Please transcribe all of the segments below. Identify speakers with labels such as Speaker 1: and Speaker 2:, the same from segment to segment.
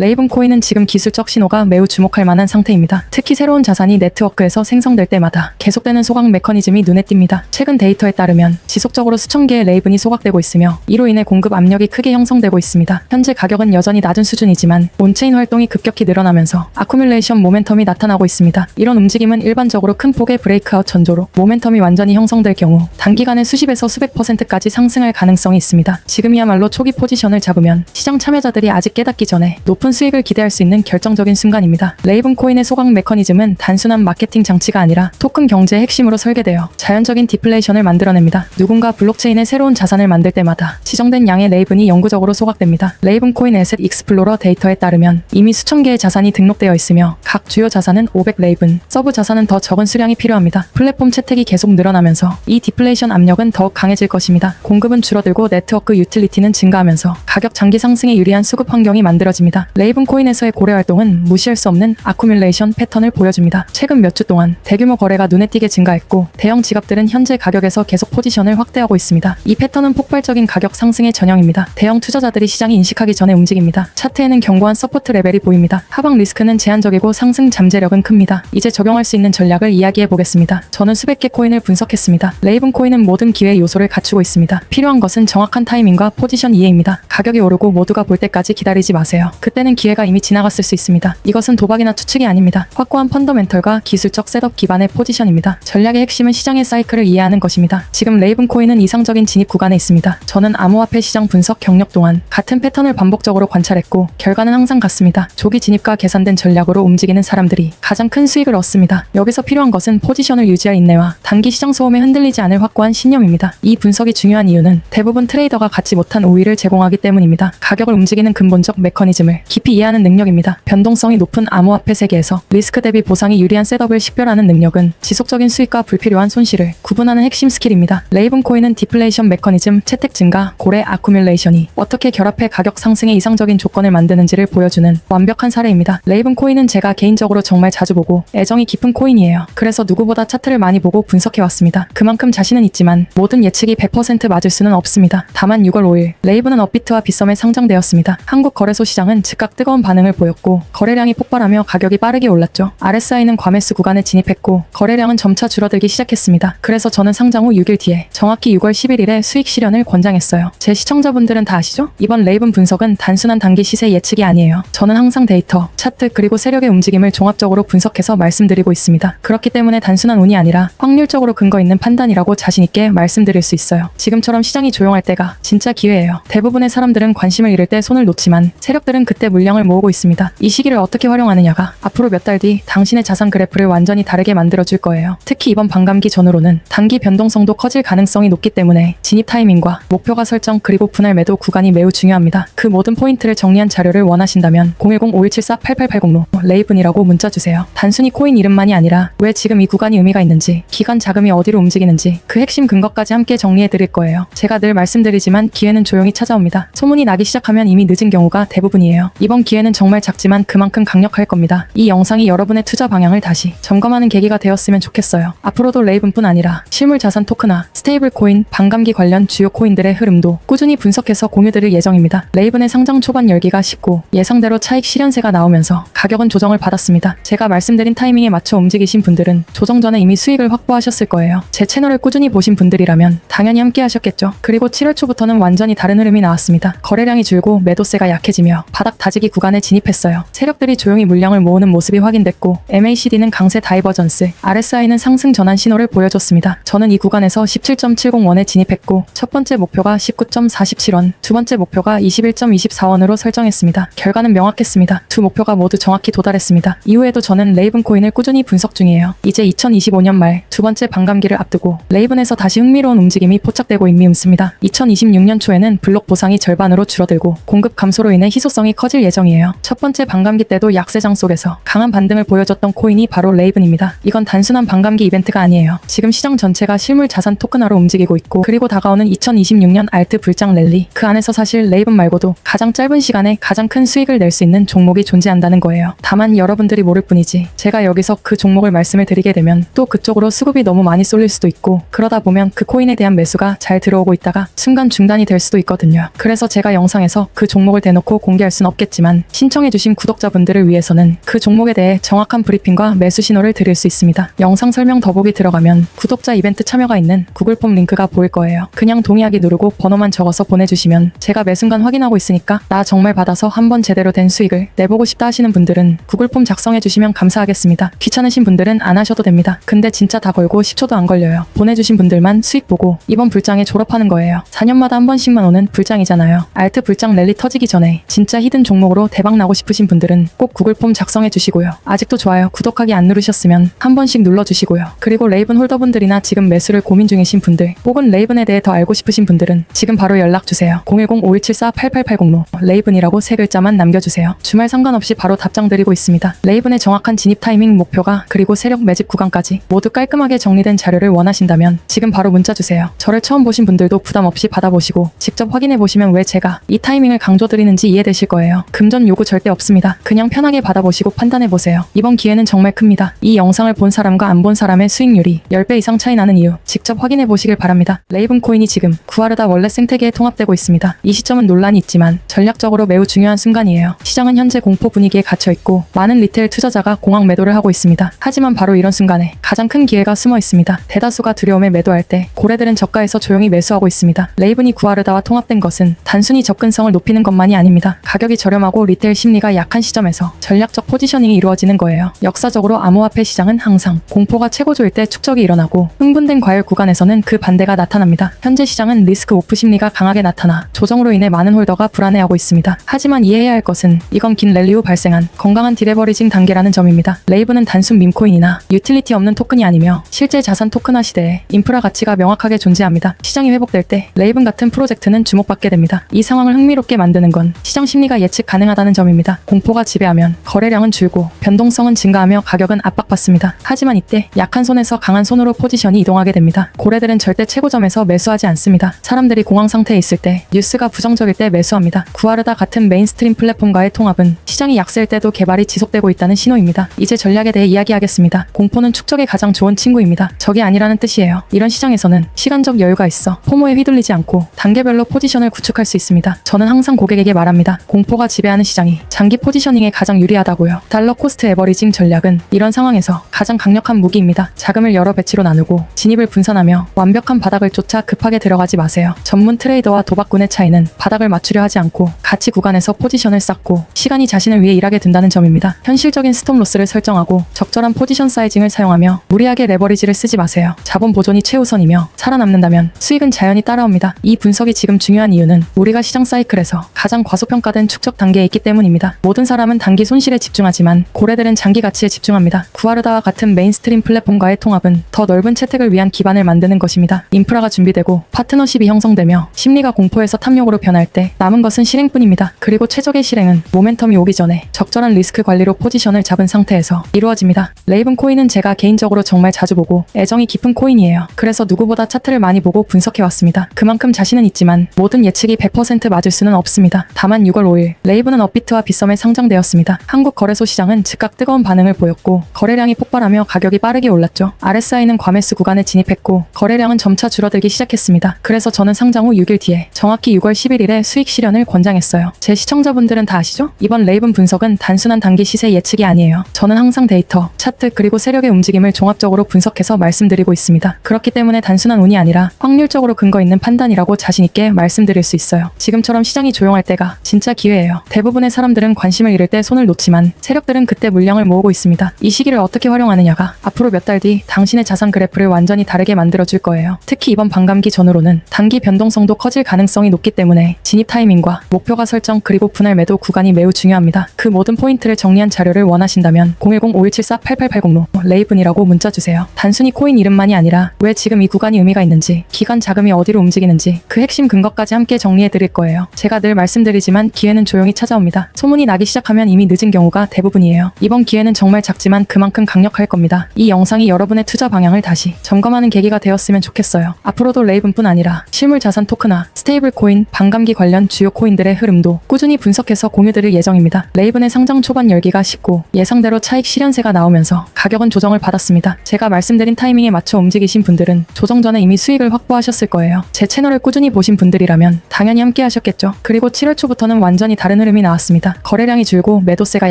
Speaker 1: 레이븐 코인은 지금 기술적 신호가 매우 주목할 만한 상태입니다. 특히 새로운 자산이 네트워크에서 생성될 때마다 계속되는 소각 메커니즘이 눈에 띕니다. 최근 데이터에 따르면 지속적으로 수천 개의 레이븐이 소각되고 있으며 이로 인해 공급 압력이 크게 형성되고 있습니다. 현재 가격은 여전히 낮은 수준이지만 온체인 활동이 급격히 늘어나면서 아쿠뮬레이션 모멘텀이 나타나고 있습니다. 이런 움직임은 일반적으로 큰 폭의 브레이크아웃 전조로 모멘텀이 완전히 형성될 경우 단기간에 수십에서 수백 퍼센트까지 상승할 가능성이 있습니다. 지금이야말로 초기 포지션을 잡으면 시장 참여자들이 아직 깨닫기 전에 높은 수익을 기대할 수 있는 결정적인 순간입니다. 레이븐 코인의 소각 메커니즘은 단순한 마케팅 장치가 아니라 토큰 경제의 핵심으로 설계되어 자연적인 디플레이션을 만들어냅니다. 누군가 블록체인의 새로운 자산을 만들 때마다 지정된 양의 레이븐이 영구적으로 소각됩니다. 레이븐 코인 에셋 익스플로러 데이터에 따르면 이미 수천 개의 자산이 등록되어 있으며 각 주요 자산은 500 레이븐, 서브 자산은 더 적은 수량이 필요합니다. 플랫폼 채택이 계속 늘어나면서 이 디플레이션 압력은 더욱 강해질 것입니다. 공급은 줄어들고 네트워크 유틸리티는 증가하면서 가격 장기 상승에 유리한 수급 환경이 만들어집니다. 레이븐 코인에서의 고래 활동은 무시할 수 없는 아쿠뮬레이션 패턴을 보여줍니다. 최근 몇 주 동안 대규모 거래가 눈에 띄게 증가했고 대형 지갑들은 현재 가격에서 계속 포지션을 확대하고 있습니다. 이 패턴은 폭발적인 가격 상승의 전형입니다. 대형 투자자들이 시장이 인식하기 전에 움직입니다. 차트에는 견고한 서포트 레벨이 보입니다. 하방 리스크는 제한적이고 상승 잠재력은 큽니다. 이제 적용할 수 있는 전략을 이야기해 보겠습니다. 저는 수백 개 코인을 분석했습니다. 레이븐 코인은 모든 기회 요소를 갖추고 있습니다. 필요한 것은 정확한 타이밍과 포지션 이해입니다. 가격이 오르고 모두가 볼 때까지 기다리지 마세요. 그때 는 기회가 이미 지나갔을 수 있습니다. 이것은 도박이나 추측이 아닙니다. 확고한 펀더멘털과 기술적 셋업 기반의 포지션입니다. 전략의 핵심은 시장의 사이클을 이해하는 것입니다. 지금 레이븐 코인은 이상적인 진입 구간에 있습니다. 저는 암호화폐 시장 분석 경력 동안 같은 패턴을 반복적으로 관찰했고 결과는 항상 같습니다. 조기 진입과 계산된 전략으로 움직이는 사람들이 가장 큰 수익을 얻습니다. 여기서 필요한 것은 포지션을 유지할 인내와 단기 시장 소음에 흔들리지 않을 확고한 신념입니다. 이 분석이 중요한 이유는 대부분 트레이더가 갖지 못한 우위를 제공하기 때문입니다. 가격을 움직이는 근본적 메커니즘을 깊이 이해하는 능력입니다. 변동성이 높은 암호화폐 세계에서 리스크 대비 보상이 유리한 셋업을 식별하는 능력은 지속적인 수익과 불필요한 손실을 구분하는 핵심 스킬입니다. 레이븐 코인은 디플레이션 메커니즘, 채택 증가, 고래 아쿠뮬레이션이 어떻게 결합해 가격 상승의 이상적인 조건을 만드는지를 보여주는 완벽한 사례입니다. 레이븐 코인은 제가 개인적으로 정말 자주 보고 애정이 깊은 코인이에요. 그래서 누구보다 차트를 많이 보고 분석해 왔습니다. 그만큼 자신은 있지만 모든 예측이 100% 맞을 수는 없습니다. 다만 6월 5일 레이븐은 업비트와 빗썸에 상장되었습니다. 한국 거래소 시장은 즉각 뜨거운 반응을 보였고 거래량이 폭발하며 가격이 빠르게 올랐죠. RSI는 과매수 구간에 진입했고 거래량은 점차 줄어들기 시작했습니다. 그래서 저는 상장 후 6일 뒤에 정확히 6월 11일에 수익 실현을 권장했어요. 제 시청자분들은 다 아시죠? 이번 레이븐 분석은 단순한 단기 시세 예측이 아니에요. 저는 항상 데이터, 차트 그리고 세력의 움직임을 종합적으로 분석해서 말씀드리고 있습니다. 그렇기 때문에 단순한 운이 아니라 확률적으로 근거 있는 판단이라고 자신 있게 말씀드릴 수 있어요. 지금처럼 시장이 조용할 때가 진짜 기회예요. 대부분의 사람들은 관심을 잃을 때 손을 놓지만 세력들은 그때 물량을 모으고 있습니다. 이 시기를 어떻게 활용하느냐가 앞으로 몇 달 뒤 당신의 자산 그래프를 완전히 다르게 만들어 줄 거예요. 특히 이번 반감기 전후로는 단기 변동성도 커질 가능성이 높기 때문에 진입 타이밍과 목표가 설정 그리고 분할 매도 구간이 매우 중요합니다. 그 모든 포인트를 정리한 자료를 원하신다면 010-5174-8880로 레이븐이라고 문자 주세요. 단순히 코인 이름만이 아니라 왜 지금 이 구간이 의미가 있는지, 기관 자금이 어디로 움직이는지 그 핵심 근거까지 함께 정리해 드릴 거예요. 제가 늘 말씀드리지만 기회는 조용히 찾아옵니다. 소문이 나기 시작하면 이미 늦은 경우가 대부분이에요. 이번 기회는 정말 작지만 그만큼 강력할 겁니다. 이 영상이 여러분의 투자 방향을 다시 점검하는 계기가 되었으면 좋겠어요. 앞으로도 레이븐뿐 아니라 실물 자산 토크나 스테이블 코인, 반감기 관련 주요 코인들의 흐름도 꾸준히 분석해서 공유드릴 예정입니다. 레이븐의 상장 초반 열기가 식고 예상대로 차익 실현세가 나오면서 가격은 조정을 받았습니다. 제가 말씀드린 타이밍에 맞춰 움직이신 분들은 조정 전에 이미 수익을 확보하셨을 거예요. 제 채널을 꾸준히 보신 분들이라면 당연히 함께 하셨겠죠. 그리고 7월 초부터는 완전히 다른 흐름이 나왔습니다. 거래량이 줄고 매도세가 약해지며 바닥 다 지기 구간에 진입했어요. 세력들이 조용히 물량을 모으는 모습이 확인됐고 MACD는 강세 다이버전스, RSI는 상승 전환 신호를 보여줬습니다. 저는 이 구간에서 17.70원에 진입했고 첫 번째 목표가 19.47원, 두 번째 목표가 21.24원으로 설정했습니다. 결과는 명확했습니다. 두 목표가 모두 정확히 도달했습니다. 이후에도 저는 레이븐 코인을 꾸준히 분석 중이에요. 이제 2025년 말 두 번째 반감기를 앞두고 레이븐에서 다시 흥미로운 움직임이 포착되고 있습니다. 2026년 초에는 블록 보상이 절반으로 줄어들고 공급 감소로 인해 희소성이 커질 예정이에요. 첫 번째 반감기 때도 약세장 속에서 강한 반등을 보여줬던 코인이 바로 레이븐입니다. 이건 단순한 반감기 이벤트가 아니에요. 지금 시장 전체가 실물 자산 토큰화로 움직이고 있고 그리고 다가오는 2026년 알트 불장 랠리 그 안에서 사실 레이븐 말고도 가장 짧은 시간에 가장 큰 수익을 낼 수 있는 종목이 존재한다는 거예요. 다만 여러분들이 모를 뿐이지 제가 여기서 그 종목을 말씀을 드리게 되면 또 그쪽으로 수급이 너무 많이 쏠릴 수도 있고 그러다 보면 그 코인에 대한 매수가 잘 들어오고 있다가 순간 중단이 될 수도 있거든요. 그래서 제가 영상에서 그 종목을 대놓고 공개할 순 없겠죠. 드렸지만 신청해주신 구독자분들을 위해서는 그 종목에 대해 정확한 브리핑과 매수 신호를 드릴 수 있습니다. 영상 설명 더보기 들어가면 구독자 이벤트 참여가 있는 구글 폼 링크가 보일 거예요. 그냥 동의하기 누르고 번호만 적어서 보내주시면 제가 매 순간 확인하고 있으니까 나 정말 받아서 한번 제대로 된 수익을 내보고 싶다 하시는 분들은 구글 폼 작성해주시면 감사하겠습니다. 귀찮으신 분들은 안 하셔도 됩니다. 근데 진짜 다 걸고 10초도 안 걸려요. 보내주신 분들만 수익 보고 이번 불장에 졸업하는 거예요. 4년마다 한 번씩만 오는 불장이잖아요. 알트 불장 랠리 터지기 전에 진짜 히든 종목으로 대박 나고 싶으신 분들은 꼭 구글 폼 작성해 주시고요. 아직도 좋아요, 구독하기 안 누르셨으면 한 번씩 눌러 주시고요. 그리고 레이븐 홀더분들이나 지금 매수를 고민 중이신 분들 혹은 레이븐에 대해 더 알고 싶으신 분들은 지금 바로 연락 주세요. 010-5174-8880로 레이븐이라고 세 글자만 남겨주세요. 주말 상관없이 바로 답장 드리고 있습니다. 레이븐의 정확한 진입 타이밍 목표가 그리고 세력 매집 구간까지 모두 깔끔하게 정리된 자료를 원하신다면 지금 바로 문자 주세요. 저를 처음 보신 분들도 부담 없이 받아보시고 직접 확인해 보시면 왜 제가 이 타이밍을 강조드리는지 이해되실 거예요. 금전 요구 절대 없습니다. 그냥 편하게 받아보시고 판단해 보세요. 이번 기회는 정말 큽니다. 이 영상을 본 사람과 안 본 사람의 수익률이 10배 이상 차이 나는 이유 직접 확인해 보시길 바랍니다. 레이븐 코인이 지금 구하르다 원래 생태계에 통합되고 있습니다. 이 시점은 논란이 있지만 전략적으로 매우 중요한 순간이에요. 시장은 현재 공포 분위기에 갇혀 있고 많은 리테일 투자자가 공황 매도를 하고 있습니다. 하지만 바로 이런 순간에 가장 큰 기회가 숨어 있습니다. 대다수가 두려움에 매도할 때 고래들은 저가에서 조용히 매수하고 있습니다. 레이븐이 구하르다와 통합된 것은 단순히 접근성을 높이는 것만이 아닙니다. 가격이 저렴하고 리테일 심리가 약한 시점에서 전략적 포지셔닝이 이루어지는 거예요. 역사적으로 암호화폐 시장은 항상 공포가 최고조일 때 축적이 일어나고 흥분된 과열 구간에서는 그 반대가 나타납니다. 현재 시장은 리스크 오프 심리가 강하게 나타나 조정으로 인해 많은 홀더가 불안해하고 있습니다. 하지만 이해해야 할 것은 이건 긴 랠리 후 발생한 건강한 디레버리징 단계라는 점입니다. 레이븐은 단순 밈코인이나 유틸리티 없는 토큰이 아니며 실제 자산 토큰화 시대에 인프라 가치가 명확하게 존재합니다. 시장이 회복될 때 레이븐 같은 프로젝트는 주목받게 됩니다. 이 상황을 흥미롭게 만드는 건 시장 심리가 예측 가능하다는 점입니다. 공포가 지배하면 거래량은 줄고 변동성은 증가하며 가격은 압박받습니다. 하지만 이때 약한 손에서 강한 손으로 포지션이 이동하게 됩니다. 고래들은 절대 최고점에서 매수하지 않습니다. 사람들이 공황 상태에 있을 때 뉴스가 부정적일 때 매수합니다. 구하르다 같은 메인스트림 플랫폼과의 통합은 시장이 약세일 때도 개발이 지속되고 있다는 신호입니다. 이제 전략에 대해 이야기하겠습니다. 공포는 축적의 가장 좋은 친구입니다. 적이 아니라는 뜻이에요. 이런 시장에서는 시간적 여유가 있어 포모에 휘둘리지 않고 단계별로 포지션을 구축할 수 있습니다. 저는 항상 고객에게 말합니다. 공포가 지배하는 시장이 장기 포지셔닝에 가장 유리하다고요. 달러 코스트 에버리징 전략은 이런 상황에서 가장 강력한 무기입니다. 자금을 여러 배치로 나누고 진입을 분산하며 완벽한 바닥을 쫓아 급하게 들어가지 마세요. 전문 트레이더와 도박꾼의 차이는 바닥을 맞추려 하지 않고 가치 구간에서 포지션을 쌓고 시간이 자신을 위해 일하게 된다는 점입니다. 현실적인 스톱 로스를 설정하고 적절한 포지션 사이징을 사용하며 무리하게 레버리지를 쓰지 마세요. 자본 보존이 최우선이며 살아남는다면 수익은 자연히 따라옵니다. 이 분석이 지금 중요한 이유는 우리가 시장 사이클에서 가장 과소평가된 축적 단계에 있기 때문입니다. 모든 사람은 단기 손실에 집중하지만 고래들은 장기 가치에 집중합니다. 구하르다와 같은 메인스트림 플랫폼과의 통합은 더 넓은 채택을 위한 기반을 만드는 것입니다. 인프라가 준비되고 파트너십이 형성되며 심리가 공포에서 탐욕으로 변할 때 남은 것은 실행뿐입니다. 그리고 최적의 실행은 모멘텀이 오기 전에 적절한 리스크 관리로 포지션을 잡은 상태에서 이루어집니다. 레이븐 코인은 제가 개인적으로 정말 자주 보고 애정이 깊은 코인이에요. 그래서 누구보다 차트를 많이 보고 분석해 왔습니다. 그만큼 자신은 있지만 모든 예측이 100% 맞을 수는 없습니다. 다만 6월 5일 레이븐은 업비트와 빗썸에 상장되었습니다. 한국 거래소 시장은 즉각 뜨거운 반응을 보였고 거래량이 폭발하며 가격이 빠르게 올랐죠. RSI는 과매수 구간에 진입했고 거래량은 점차 줄어들기 시작했습니다. 그래서 저는 상장 후 6일 뒤에 정확히 6월 11일에 수익 실현을 권장했어요. 제 시청자분들은 다 아시죠? 이번 레이븐 분석은 단순한 단기 시세 예측이 아니에요. 저는 항상 데이터, 차트 그리고 세력의 움직임을 종합적으로 분석해서 말씀드리고 있습니다. 그렇기 때문에 단순한 운이 아니라 확률적으로 근거 있는 판단이라고 자신 있게 말씀드릴 수 있어요. 지금처럼 시장이 조용할 때가 진짜 기회예 요. 대부분의 사람들은 관심을 잃을 때 손을 놓지만 세력들은 그때 물량을 모으고 있습니다. 이 시기를 어떻게 활용하느냐가 앞으로 몇 달 뒤 당신의 자산 그래프를 완전히 다르게 만들어줄 거예요. 특히 이번 반감기 전후로는 단기 변동성도 커질 가능성이 높기 때문에 진입 타이밍과 목표가 설정 그리고 분할 매도 구간이 매우 중요합니다. 그 모든 포인트를 정리한 자료를 원하신다면 010-5174-8880로 레이븐이라고 문자 주세요. 단순히 코인 이름만이 아니라 왜 지금 이 구간이 의미가 있는지, 기간 자금이 어디로 움직이는지 그 핵심 근거까지 함께 정리해 드릴 거예요. 제가 늘 말씀드리지만 기회는 조용히 찾아옵니다. 소문이 나기 시작하면 이미 늦은 경우가 대부분이에요. 이번 기회는 정말 작지만 그만큼 강력할 겁니다. 이 영상이 여러분의 투자 방향을 다시 점검하는 계기가 되었으면 좋겠어요. 앞으로도 레이븐뿐 아니라 실물 자산 토크나 스테이블 코인, 반감기 관련 주요 코인들의 흐름도 꾸준히 분석해서 공유드릴 예정입니다. 레이븐의 상장 초반 열기가 식고 예상대로 차익 실현세가 나오면서 가격은 조정을 받았습니다. 제가 말씀드린 타이밍에 맞춰 움직이신 분들은 조정 전에 이미 수익을 확보하셨을 거예요. 제 채널을 꾸준히 보신 분들이라면 당연히 함께 하셨겠죠. 그리고 7월 초부터는 완전히 다른 흐름이 나왔습니다. 거래량이 줄고 매도세가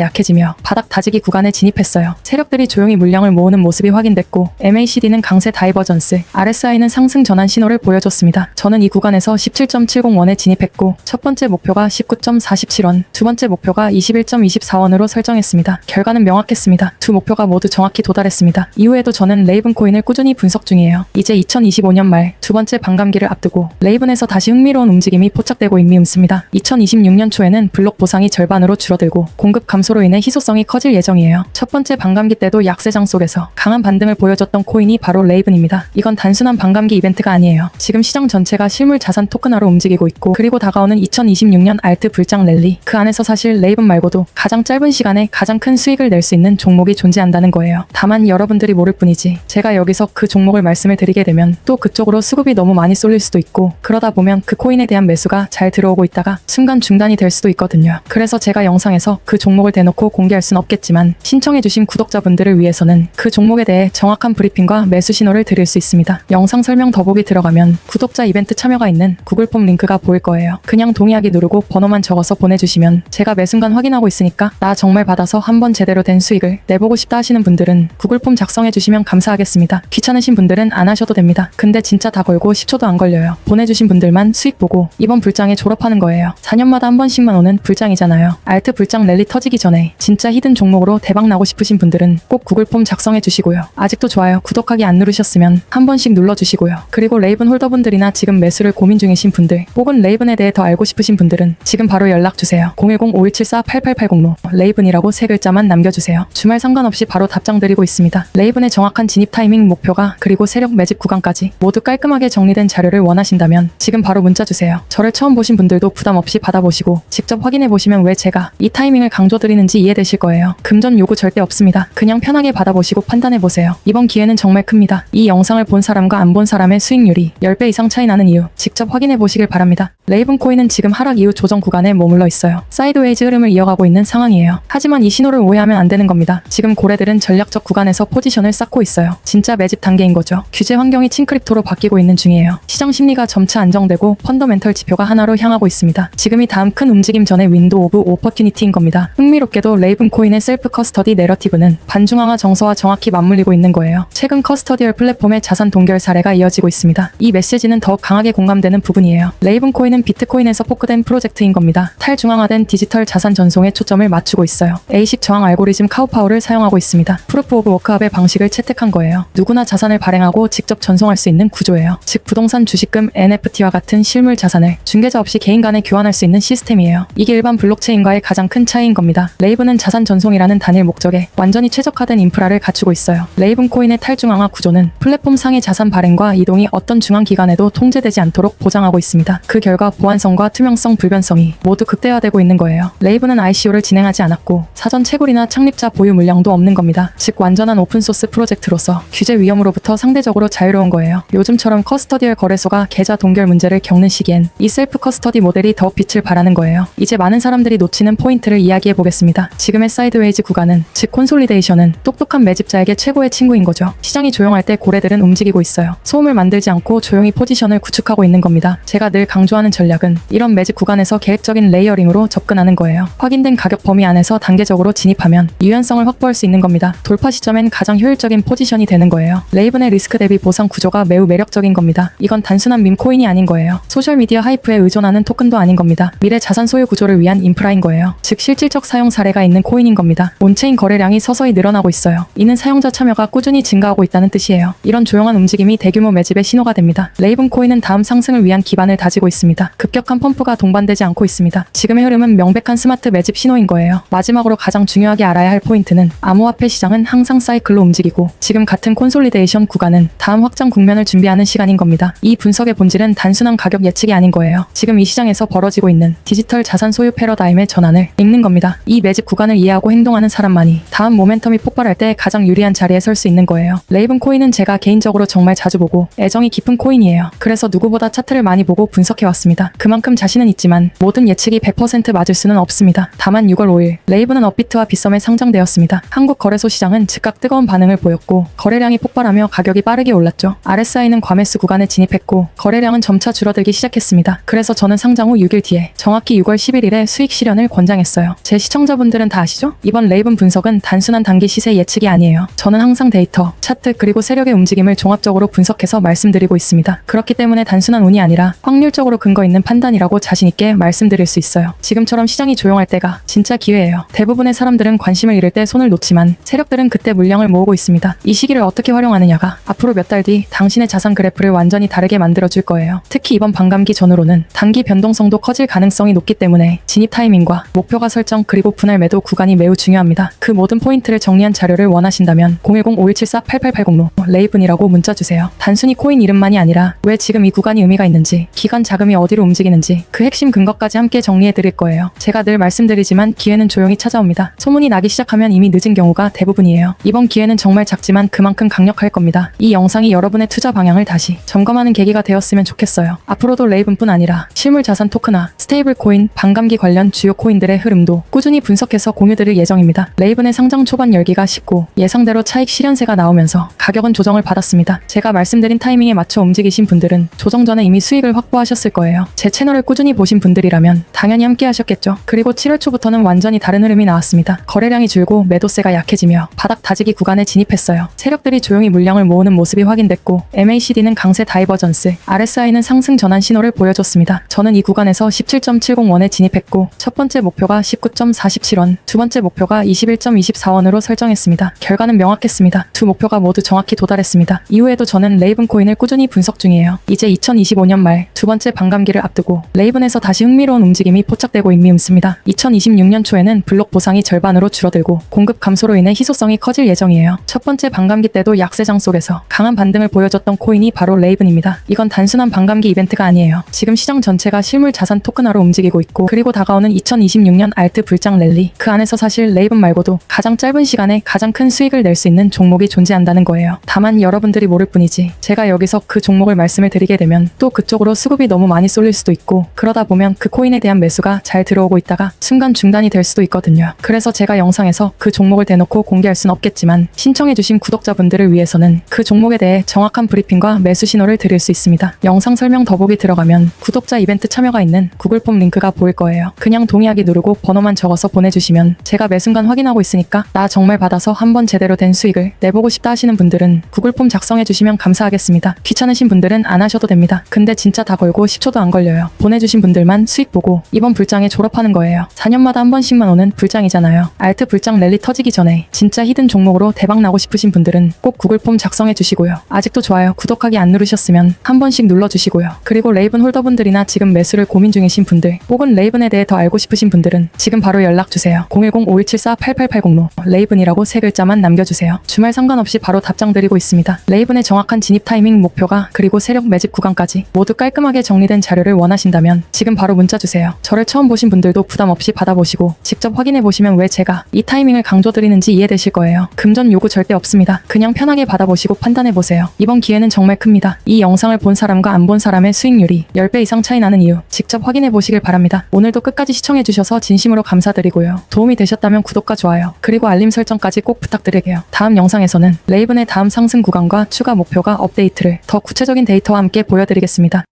Speaker 1: 약해지며 바닥 다지기 구간에 진입했어요. 세력들이 조용히 물량을 모으는 모습이 확인됐고 MACD는 강세 다이버전스, RSI는 상승 전환 신호를 보여줬습니다. 저는 이 구간에서 17.70원에 진입했고 첫 번째 목표가 19.47원, 두 번째 목표가 21.24원으로 설정했습니다. 결과는 명확했습니다. 두 목표가 모두 정확히 도달했습니다. 이후에도 저는 레이븐 코인을 꾸준히 분석 중이에요. 이제 2025년 말 두 번째 반감기를 앞두고 레이븐에서 다시 흥미로운 움직임이 포착되고 있미 있습니다. 2026년 초에는 블록 보상이 절반으로 줄어들고 공급 감소로 인해 희소성이 커질 예정이에요. 첫 번째 반감기 때도 약세장 속에서 강한 반등을 보여줬던 코인이 바로 레이븐입니다. 이건 단순한 반감기 이벤트가 아니에요. 지금 시장 전체가 실물 자산 토큰화로 움직이고 있고 그리고 다가오는 2026년 알트 불장 랠리 그 안에서 사실 레이븐 말고도 가장 짧은 시간에 가장 큰 수익을 낼 수 있는 종목이 존재한다는 거예요. 다만 여러분들이 모를 뿐이지 제가 여기서 그 종목을 말씀을 드리게 되면 또 그쪽으로 수급이 너무 많이 쏠릴 수도 있고 그러다 보면 그 코인에 대한 매수가 잘 들어오고 있다가 순간 중단이 될 수도 있 거든요. 그래서 제가 영상에서 그 종목을 대놓고 공개할 순 없겠지만 신청해주신 구독자분들을 위해서는 그 종목에 대해 정확한 브리핑과 매수 신호를 드릴 수 있습니다. 영상 설명 더보기 들어가면 구독자 이벤트 참여가 있는 구글 폼 링크가 보일 거예요. 그냥 동의하기 누르고 번호만 적어서 보내주시면 제가 매 순간 확인하고 있으니까 나 정말 받아서 한번 제대로 된 수익을 내보고 싶다 하시는 분들은 구글 폼 작성해주시면 감사하겠습니다. 귀찮으신 분들은 안 하셔도 됩니다. 근데 진짜 다 걸고 10초도 안 걸려요. 보내주신 분들만 수익 보고 이번 불장에 졸업하는 거예요. 4년마다 한 번씩만 오는 불장이잖아요. 알트 불장 랠리 터지기 전에 진짜 히든 종목으로 대박 나고 싶으신 분들은 꼭 구글 폼 작성해 주시고요. 아직도 좋아요, 구독하기 안 누르셨으면 한 번씩 눌러 주시고요. 그리고 레이븐 홀더분들이나 지금 매수를 고민 중이신 분들 혹은 레이븐에 대해 더 알고 싶으신 분들은 지금 바로 연락 주세요. 010-5174-8880로 레이븐이라고 세 글자만 남겨주세요. 주말 상관없이 바로 답장 드리고 있습니다. 레이븐의 정확한 진입 타이밍 목표가 그리고 세력 매집 구간까지 모두 깔끔하게 정리된 자료를 원하신다면 지금 바로 문자 주세요. 저를 처음 보신 분들도 부담 없이 받아보시고 직접 확인해 보시면 왜 제가 이 타이밍을 강조드리는지 이해되실 거예요. 금전 요구 절대 없습니다. 그냥 편하게 받아보시고 판단해 보세요. 이번 기회는 정말 큽니다. 이 영상을 본 사람과 안 본 사람의 수익률이 10배 이상 차이 나는 이유 직접 확인해 보시길 바랍니다. 레이븐 코인은 지금 하락 이후 조정 구간에 머물러 있어요. 사이드웨이즈 흐름을 이어가고 있는 상황이에요. 하지만 이 신호를 오해하면 안 되는 겁니다. 지금 고래들은 전략적 구간에서 포지션을 쌓고 있어요. 진짜 매집 단계인 거죠. 규제 환경이 칭크립토로 바뀌고 있는 중이에요. 시장 심리가 점차 안정되고 펀더멘털 지표가 하나로 향하고 있습니다. 지금이 다음 큰 움직임 전에 윈도 오브 오퍼튜니티인 겁니다. 흥미롭게도 레이븐 코인의 셀프 커스터디 내러티브는 반중앙화 정서와 정확히 맞물리고 있는 거예요. 최근 커스터디얼 플랫폼의 자산 동결 사례가 이어지고 있습니다. 이 메시지는 더욱 강하게 공감되는 부분이에요. 레이븐 코인은 비트코인에서 포크된 프로젝트인 겁니다. 탈중앙화된 디지털 자산 전송에 초점을 맞추고 있어요. A식 저항 알고리즘 카우파워를 사용하고 있습니다. 프루프 오브 워크업의 방식을 채택한 거예요. 누구나 자산을 발행하고 직접 전송할 수 있는 구조예요. 즉 부동산 주식금 NFT와 같은 실물 자산을 중개자 없이 개인 간에 교환할 수 있는 시스템이에요. 이게 일반 블록체인과의 가장 큰 차이인 겁니다. 레이븐은 자산 전송이라는 단일 목적에 완전히 최적화된 인프라를 갖추고 있어요. 레이븐 코인의 탈중앙화 구조는 플랫폼 상의 자산 발행과 이동이 어떤 중앙 기관에도 통제되지 않도록 보장하고 있습니다. 그 결과 보안성과 투명성, 불변성이 모두 극대화되고 있는 거예요. 레이븐은 ICO를 진행하지 않았고 사전 채굴이나 창립자 보유 물량도 없는 겁니다. 즉 완전한 오픈소스 프로젝트로서 규제 위험으로부터 상대적으로 자유로운 거예요. 요즘처럼 커스터디얼 거래소가 계좌 동결 문제를 겪는 시기엔 이 셀프 커스터디 모델이 더 빛을 발하는 거예요. 이제 많은 사람들이 놓치는 포인트를 이야기해 보겠습니다. 지금의 사이드웨이즈 구간은 즉 콘솔리데이션은 똑똑한 매집자에게 최고의 친구인 거죠. 시장이 조용할 때 고래들은 움직이고 있어요. 소음을 만들지 않고 조용히 포지션을 구축하고 있는 겁니다. 제가 늘 강조하는 전략은 이런 매집 구간에서 계획적인 레이어링으로 접근하는 거예요. 확인된 가격 범위 안에서 단계적으로 진입하면 유연성을 확보할 수 있는 겁니다. 돌파 시점엔 가장 효율적인 포지션이 되는 거예요. 레이븐의 리스크 대비 보상 구조가 매우 매력적인 겁니다. 이건 단순한 밈 코인이 아닌 거예요. 소셜미디어 하이프에 의존하는 토큰도 아닌 겁니다. 미래 자산 소유 구조를 위한 인프라인 거예요. 즉 실질적 사용 사례가 있는 코인인 겁니다. 온체인 거래량이 서서히 늘어나고 있어요. 이는 사용자 참여가 꾸준히 증가하고 있다는 뜻이에요. 이런 조용한 움직임이 대규모 매집의 신호가 됩니다. 레이븐 코인은 다음 상승을 위한 기반을 다지고 있습니다. 급격한 펌프가 동반되지 않고 있습니다. 지금의 흐름은 명백한 스마트 매집 신호인 거예요. 마지막으로 가장 중요하게 알아야 할 포인트는 암호화폐 시장은 항상 사이클로 움직이고 지금 같은 콘솔리데이션 구간은 다음 확장 국면을 준비하는 시간인 겁니다. 이 분석의 본질은 단순한 가격 예측이 아닌 거예요. 지금 이 시장에서 벌어지고 있는 디지털 자산 소유 패러다임의 전환을 읽는 겁니다. 이 매집 구간을 이해하고 행동하는 사람만이 다음 모멘텀이 폭발할 때 가장 유리한 자리에 설 수 있는 거예요. 레이븐 코인은 제가 개인적으로 정말 자주 보고 애정이 깊은 코인이에요. 그래서 누구보다 차트를 많이 보고 분석해 왔습니다. 그만큼 자신은 있지만 모든 예측이 100% 맞을 수는 없습니다. 다만 6월 5일 레이븐은 업비트와 빗썸에 상장되었습니다. 한국 거래소 시장은 즉각 뜨거운 반응을 보였고 거래량이 폭발하며 가격이 빠르게 올랐죠. RSI는 과매수 구간에 진입했고 거래량은 점차 줄어들기 시작했습니다. 그래서 저는 상장 후 6일 뒤에 정확히 6월 11일에 수익 실현을 권장했어요. 제 시청자분들은 다 아시죠? 이번 레이븐 분석은 단순한 단기 시세 예측이 아니에요. 저는 항상 데이터, 차트 그리고 세력의 움직임을 종합적으로 분석해서 말씀드리고 있습니다. 그렇기 때문에 단순한 운이 아니라 확률적으로 근거 있는 판단이라고 자신 있게 말씀드릴 수 있어요. 지금처럼 시장이 조용할 때가 진짜 기회예요. 대부분의 사람들은 관심을 잃을 때 손을 놓지만 세력들은 그때 물량을 모으고 있습니다. 이 시기를 어떻게 활용하느냐가 앞으로 몇 달 뒤 당신의 자산 그래프를 완전히 다르게 만들어줄 거예요. 특히 이번 반감기 전후로는 단기 변동성도 커질 가능성이 높기 때문에 진입 타이밍과 목표가 설정 그리고 분할 매도 구간이 매우 중요합니다. 그 모든 포인트를 정리한 자료를 원하신다면 010-5174-8880로 레이븐이라고 문자 주세요. 단순히 코인 이름만이 아니라 왜 지금 이 구간이 의미가 있는지, 기간 자금이 어디로 움직이는지 그 핵심 근거까지 함께 정리해 드릴 거예요. 제가 늘 말씀드리지만 기회는 조용히 찾아옵니다. 소문이 나기 시작하면 이미 늦은 경우가 대부분이에요. 이번 기회는 정말 작지만 그만큼 강력할 겁니다. 이 영상이 여러분의 투자 방향을 다시 점검하는 계기가 되었으면 좋겠어요. 앞으로도 레이븐뿐 아니라 실물 자산 토크나 스테이블 코인, 반감기 관련 주요 코인들의 흐름도 꾸준히 분석해서 공유드릴 예정입니다. 레이븐의 상장 초반 열기가 식고 예상대로 차익 실현세가 나오면서 가격은 조정을 받았습니다. 제가 말씀드린 타이밍에 맞춰 움직이신 분들은 조정 전에 이미 수익을 확보하셨을 거예요. 제 채널을 꾸준히 보신 분들이라면 당연히 함께 하셨겠죠. 그리고 7월 초부터는 완전히 다른 흐름이 나왔습니다. 거래량이 줄고 매도세가 약해지며 바닥 다지기 구간에 진입했어요. 세력들이 조용히 물량을 모으는 모습이 확인됐고 MACD는 강세 다이버전스, RSI는 상승 전환 신호를 보여줬습니다. 저는 이 구간에서 17.70원에 진입했고 첫 번째 목표가 19.47원, 두 번째 목표가 21.24원으로 설정했습니다. 결과는 명확했습니다. 두 목표가 모두 정확히 도달했습니다. 이후에도 저는 레이븐 코인을 꾸준히 분석 중이에요. 이제 2025년 말 두 번째 반감기를 앞두고 레이븐에서 다시 흥미로운 움직임이 포착되고 있습니다. 2026년 초에는 블록 보상이 절반으로 줄어들고 공급 감소로 인해 희소성이 커질 예정이에요. 첫 번째 반감기 때도 약세장 속에서 강한 반등을 보여줬던 코인이 바로 레이븐입니다. 이건 단순한 반감기 이벤트가 아니에요. 지금 시장 전체가 실물 자산 토큰 화로 움직이고 있고 그리고 다가오는 2026년 알트 불장 랠리 그 안에서 사실 레이븐 말고도 가장 짧은 시간에 가장 큰 수익을 낼 수 있는 종목이 존재한다는 거예요. 다만 여러분들이 모를 뿐이지 제가 여기서 그 종목을 말씀을 드리게 되면 또 그쪽으로 수급이 너무 많이 쏠릴 수도 있고 그러다 보면 그 코인에 대한 매수가 잘 들어오고 있다가 순간 중단이 될 수도 있거든요. 그래서 제가 영상에서 그 종목을 대놓고 공개할 순 없겠지만 신청해주신 구독자분들을 위해서는 그 종목에 대해 정확한 브리핑과 매수 신호를 드릴 수 있습니다. 영상 설명 더보기 들어가면 구독자 이벤트 참여가 있는 구글 폼 링크가 보일 거예요. 그냥 동의하기 누르고 번호만 적어서 보내주시면 제가 매 순간 확인하고 있으니까 나 정말 받아서 한번 제대로 된 수익을 내보고 싶다 하시는 분들은 구글 폼 작성해 주시면 감사하겠습니다. 귀찮으신 분들은 안 하셔도 됩니다. 근데 진짜 다 걸고 10초도 안 걸려요. 보내주신 분들만 수익 보고 이번 불장에 졸업하는 거예요. 4년마다 한 번씩만 오는 불장이잖아요. 알트 불장 랠리 터지기 전에 진짜 히든 종목으로 대박 나고 싶으신 분들은 꼭 구글 폼 작성해 주시고요. 아직도 좋아요. 구독하기 안 누르셨으면 한 번씩 눌러주시고요. 그리고 레이븐 홀더분들이나 지금 매수를 고민 중이신 분들 혹은 레이븐에 대해 더 알고 싶으신 분들은 지금 바로 연락 주세요. 010-5174-8880로 레이븐이라고 세 글자만 남겨주세요. 주말 상관없이 바로 답장 드리고 있습니다. 레이븐의 정확한 진입 타이밍 목표가 그리고 세력 매집 구간까지 모두 깔끔하게 정리된 자료를 원하신다면 지금 바로 문자 주세요. 저를 처음 보신 분들도 부담 없이 받아보시고 직접 확인해 보시면 왜 제가 이 타이밍을 강조드리는지 이해되실 거예요. 금전 요구 절대 없습니다. 그냥 편하게 받아보시고 판단해 보세요. 이번 기회는 정말 큽니다. 이 영상을 본 사람과 안 본 사람의 수익률이 10배 이상 차이 나는 이유 직접 확인 해 보시길 바랍니다. 오늘도 끝까지 시청해 주셔서 진심으로 감사드리고요. 도움이 되셨다면 구독과 좋아요 그리고 알림 설정까지 꼭 부탁드릴게요. 다음 영상에서는 레이븐의 다음 상승 구간과 추가 목표가 업데이트를 더 구체적인 데이터와 함께 보여드리겠습니다.